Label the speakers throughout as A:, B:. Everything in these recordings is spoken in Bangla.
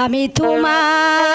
A: আমি তোমার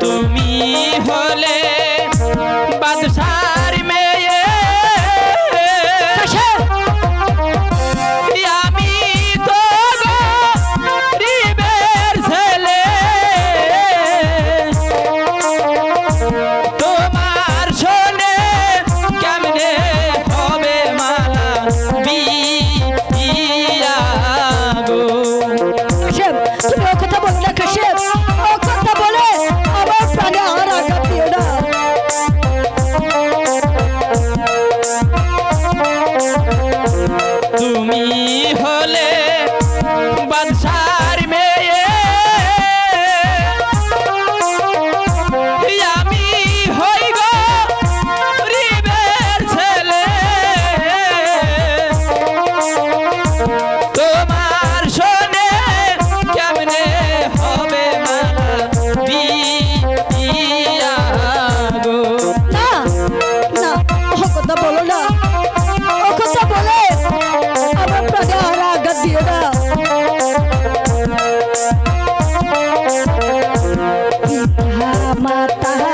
A: তুমি
B: হলে বাদশার মেয়ে। আমি তো গরিবের ছেলে। হলে 打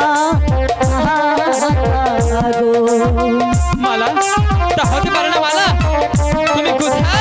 B: তা হতে পারে
A: না মালা। তুমি কোথায়?